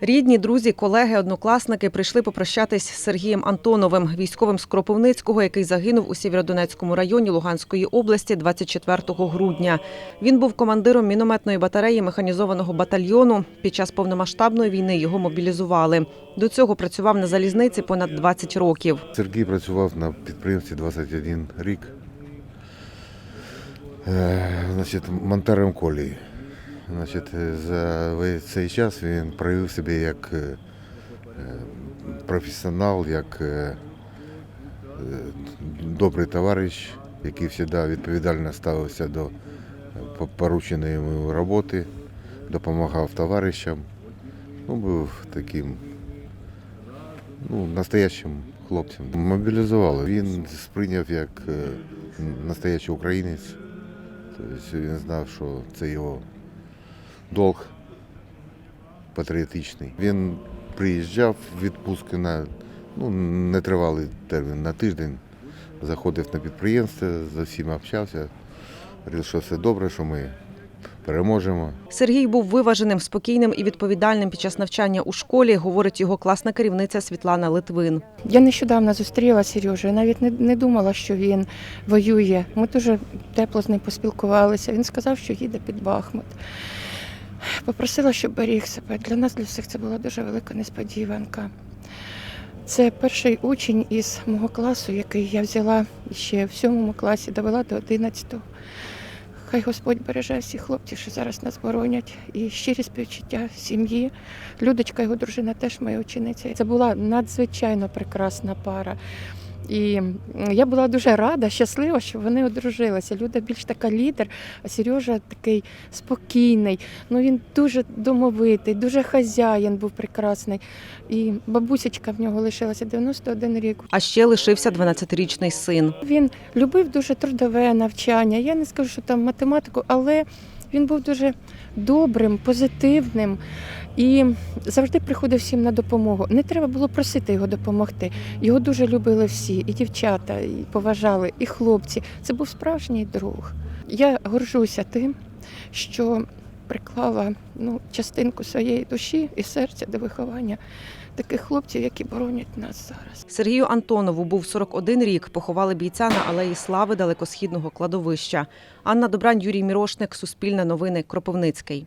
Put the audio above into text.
Рідні, друзі, колеги, однокласники прийшли попрощатись з Сергієм Антоновим, військовим з Кропивницького, який загинув у Сєвєродонецькому районі Луганської області 24 грудня. Він був командиром мінометної батареї механізованого батальйону. Під час повномасштабної війни його мобілізували. До цього працював на залізниці понад 20 років. Сергій працював на підприємстві 21 рік. Е, Значить, монтарем колії. Значить, за цей час він проявив себе як е, професіонал, як е, добрий товариш, який завжди відповідально ставився до е, порученої йому роботи, допомагав товаришам. Ну, був таким ну, настоящим хлопцем. Мобілізували. Він сприйняв як настоящий українець. Тобто він знав, що це його долг патріотичний. Він приїжджав в відпустки на ну, нетривалий термін на тиждень, заходив на підприємство, з усіма общався, говорив, що все добре, що ми переможемо. Сергій був виваженим, спокійним і відповідальним під час навчання у школі, говорить його класна керівниця Світлана Литвин. Я нещодавно зустріла Сережу, я навіть не, не думала, що він воює. Ми дуже тепло з ним поспілкувалися. Він сказав, що їде під Бахмут. Попросила, щоб беріг себе. Для нас, для всіх, це була дуже велика несподіванка. Це перший учень із мого класу, який я взяла ще в сьомому класі, довела до 11-го. Хай Господь береже всіх хлопців, що зараз нас боронять, і щирі співчуття сім'ї. Людочка, його дружина, теж моя учениця. Це була надзвичайно прекрасна пара. І я була дуже рада, щаслива, що вони одружилися. Люда більш така лідер, а Сережа такий спокійний. Ну він дуже домовитий, дуже хазяїн був прекрасний. І бабусечка в нього лишилася 91 рік. А ще лишився 12-річний син. Він любив дуже трудове навчання. Я не скажу, що там математику, але він був дуже добрим, позитивним і завжди приходив всім на допомогу. Не треба було просити його допомогти. Його дуже любили всі, і дівчата, і поважали, і хлопці. Це був справжній друг. Я горжуся тим, що приклала ну, частинку своєї душі і серця до виховання таких хлопців, які боронять нас зараз. Сергію Антонову був 41 рік. Поховали бійця на алеї Слави далекосхідного кладовища. Анна Добрань, Юрій Мірошник, Суспільне новини, Кропивницький.